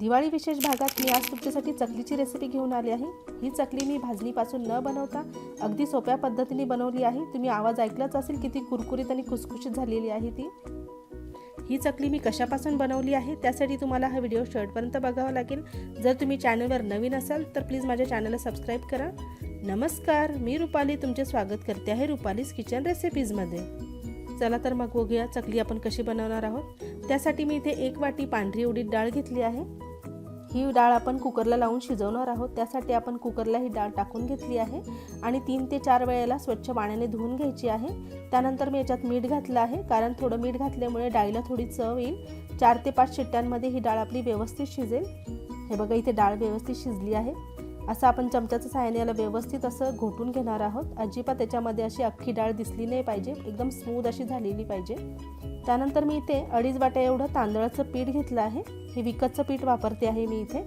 दिवाळी विशेष भागात मी आज तुमच्यासाठी चकलीची रेसिपी घेऊन आली आहे. ही चकली मी भाजणीपासून न बनवता अगदी सोप्या पद्धतीने बनवली आहे. तुम्ही आवाज ऐकलाच असेल किती कुरकुरीत आणि खुसखुशीत झालेली आहे ती. ही चकली मी कशापासून बनवली आहे त्यासाठी तुम्हाला हा व्हिडिओ शेवटपर्यंत बघावा लागेल. जर तुम्ही चॅनलवर नवीन असाल तर प्लीज माझ्या चॅनलला सबस्क्राईब करा. नमस्कार मी रुपाली तुमचे स्वागत करते आहे रुपालीज किचन रेसिपीजमध्ये चला तर मग बघूया चकली आपण कशी बनवणार आहोत. त्यासाठी मी इथे एक वाटी पांढरी उडीद डाळ घेतली आहे. ही डाळ आपण कुकरला लावून शिजवणार आहोत. त्यासाठी आपण कुकरला ही डाळ टाकून घेतली आहे आणि तीन ते चार वेळेला स्वच्छ पाण्याने धुवून घ्यायची आहे. त्यानंतर मी याच्यात मीठ घातलं आहे कारण थोडं मीठ घातल्यामुळे डाळीला थोडी चव येईल. चार ते पाच शिट्ट्यांमध्ये ही डाळ आपली व्यवस्थित शिजेल. हे बघा इथे डाळ व्यवस्थित शिजली आहे. असं आपण चमच्याचं सहाय्याने याला व्यवस्थित असं घोटून घेणार आहोत. अजिबात त्याच्यामध्ये अशी अख्खी डाळ दिसली नाही पाहिजे. एकदम स्मूद अशी झालेली पाहिजे. त्यानंतर मी इथे अडीच वाट्या एवढं तांदळाचं पीठ घेतलं आहे. हे विकतचं पीठ वापरते आहे मी इथे.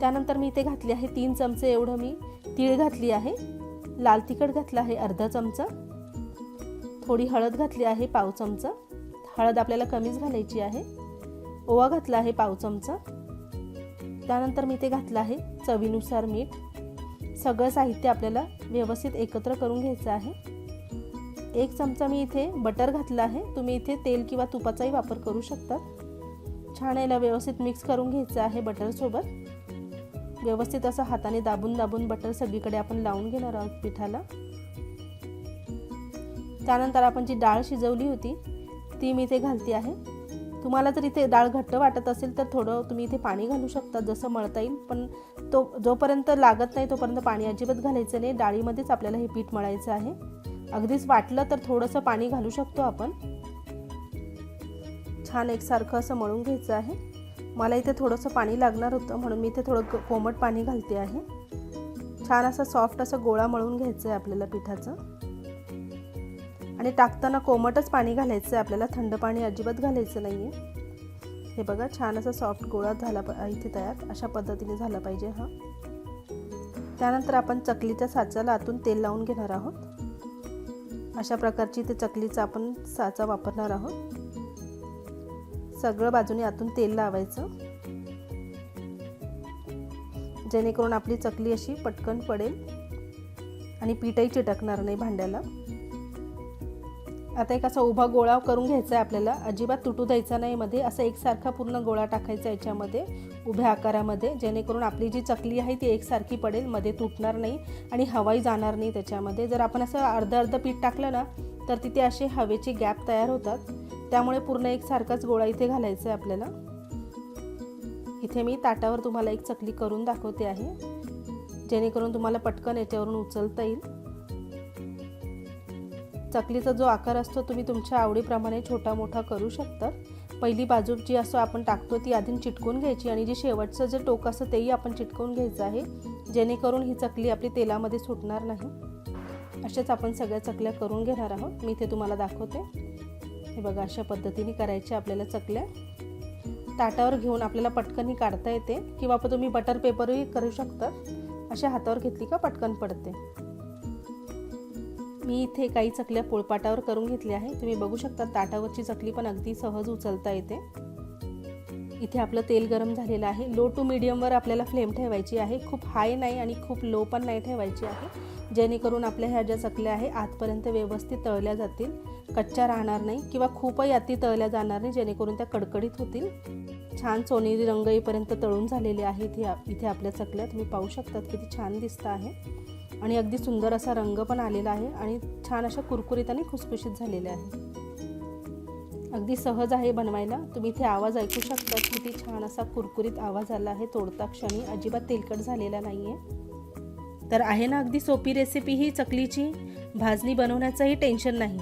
त्यानंतर मी इथे घातले आहे तीन चमचे एवढं मी तीळ घातली आहे. लाल तिखट घातलं आहे अर्धा चमचा. थोडी हळद घातली आहे पाव चमचा. हळद आपल्याला कमीच घालायची आहे. ओवा घातला आहे पाव चमचा. त्यानंतर मी ते घातलं आहे चवीनुसार मीठ. सगळं साहित्य आपल्याला व्यवस्थित एकत्र करून घ्यायचं आहे. एक चमचा मी इथे बटर घातलं आहे. तुम्ही इथे तेल किंवा तुपाचाही वापर करू शकता छान याला व्यवस्थित मिक्स करून घ्यायचं आहे बटरसोबत व्यवस्थित असं हाताने दाबून दाबून बटर सगळीकडे आपण लावून घेणार आहोत पिठाला. त्यानंतर आपण जी डाळ शिजवली होती ती मी इथे घालते आहे. तुम्हाला जर इथे डाळ घट्ट वाटत असेल तर थोडं तुम्ही इथे पाणी घालू शकता जसं मळता येईल. पण तो जोपर्यंत लागत नाही तोपर्यंत पाणी अजिबात घालायचं नाही. डाळीमध्येच आपल्याला हे पीठ मळायचं आहे. अगदीच वाटलं तर थोडंसं पाणी घालू शकतो आपण. छान एकसारखं असं मळून घ्यायचं आहे. मला इथे थोडंसं पाणी लागणार होतं म्हणून मी इथे थोडं कोमट पाणी घालते आहे. छान असं सॉफ्ट असं गोळा मळून घ्यायचं आहे आपल्याला पिठाचं. आणि टाकताना कोमटच पाणी घालायचं आहे. आपल्याला थंड पाणी अजिबात घालायचं नाही आहे हे बघा छान असा सॉफ्ट गोळा झाला इथे तयार. अशा पद्धतीने झाला पाहिजे हा. त्यानंतर आपण चकलीच्या साचाला आतून तेल लावून घेणार आहोत. अशा प्रकारची ते चकलीचा आपण साचा वापरणार आहोत. सगळं बाजूने आतून तेल लावायचं. जेणेकरून आपली चकली अशी पटकन पडेल आणि पीठही चिटकणार नाही भांड्याला. आता एक असा उभा गोळा करून घ्यायचा आहे आपल्याला. अजिबात तुटू द्यायचा नाही मध्ये. असा एकसारखा पूर्ण गोळा टाकायचा याच्यामध्ये उभ्या आकारामध्ये. जेणेकरून आपली जी चकली आहे ती एकसारखी पडेल. मध्ये तुटणार नाही आणि हवाही जाणार नाही त्याच्यामध्ये. जर आपण असं अर्धं अर्धं पीठ टाकलं ना तर तिथे असे हवेचे गॅप तयार होतात. त्यामुळे पूर्ण एकसारखाच गोळा इथे घालायचा आहे आपल्याला. इथे मी ताटावर तुम्हाला एक चकली करून दाखवते आहे. जेणेकरून तुम्हाला पटकन याच्यावरून उचलता येईल. चकलीचा जो आकार असतो तुम्ही तुमच्या आवडीप्रमाणे छोटा मोठा करू शकता. पहिली बाजू जी असो आपण टाकतो ती आधी चिटकून घ्यायची आणि जी शेवटचं जे टोक असतं तेही आपण चिटकवून घ्यायचं आहे. जेणेकरून ही चकली आपली तेलामध्ये सुटणार नाही. अशाच आपण सगळ्या चकल्या करून घेणार आहोत. मी इथे तुम्हाला दाखवते. हे बघा अशा पद्धतीने करायच्या आपल्याला चकल्या. ताटावर घेऊन आपल्याला पटकनही काढता येते. किंवा तुम्ही बटर पेपरही करू शकता. अशा हातावर घेतली का पटकन पडते. मी इथे काही चकल्या पोळपाटावर करून घेतल्या आहे तुम्ही बघू शकता ताटावरची चकली पण अगदी सहज उचलता येते. इथे आपलं तेल गरम झालेलं आहे. लो टू मिडियमवर आपल्याला फ्लेम ठेवायची आहे. खूप हाय नाही आणि खूप लो पण नाही ठेवायची आहे. जेणेकरून आपल्या ह्या ज्या चकल्या आहे आतपर्यंत व्यवस्थित तळल्या जातील. कच्च्या राहणार नाही किंवा खूपही अति तळल्या जाणार नाही जेणेकरून त्या कडकडीत होतील. छान सोनेरी रंग येईपर्यंत तळून झालेले आहे इथे इथे आपल्या चकल्या. तुम्ही पाहू शकतात किती छान दिसतं आहे. आणि अगदी सुंदर असा रंग पण आलेला आहे आणि छान अशा कुरकुरीत आणि खुसखुशीत झालेल्या आहे अगदी सहज आहे बनवायला. तुम्ही इथे आवाज ऐकू शकता किती छान असा कुरकुरीत आवाज आला आहे. तोडता क्षणी अजिबात तेलकट झालेला नाही आहे तर आहे ना अगदी सोपी रेसिपी ही चकलीची? भाजणी बनवण्याचंही टेन्शन नाही.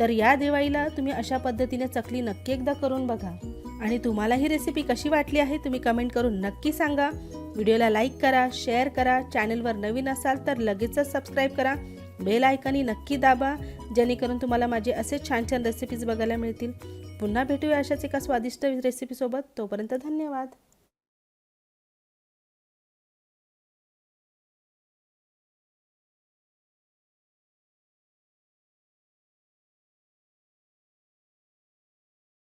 तर या दिवाळीला तुम्ही अशा पद्धतीने चकली नक्की एकदा करून बघा. आणि तुम्हाला ही रेसिपी कशी वाटली आहे तुम्ही कमेंट करून नक्की सांगा. व्हिडिओला लाईक करा शेअर करा. चॅनलवर नवीन असाल तर लगेचच सबस्क्राईब करा. बेल आयकनी नक्की दाबा जेणेकरून तुम्हाला माझे असे छान छान रेसिपीज बघायला मिळतील. पुन्हा भेटूया अशाच एका स्वादिष्ट रेसिपीसोबत तोपर्यंत धन्यवाद.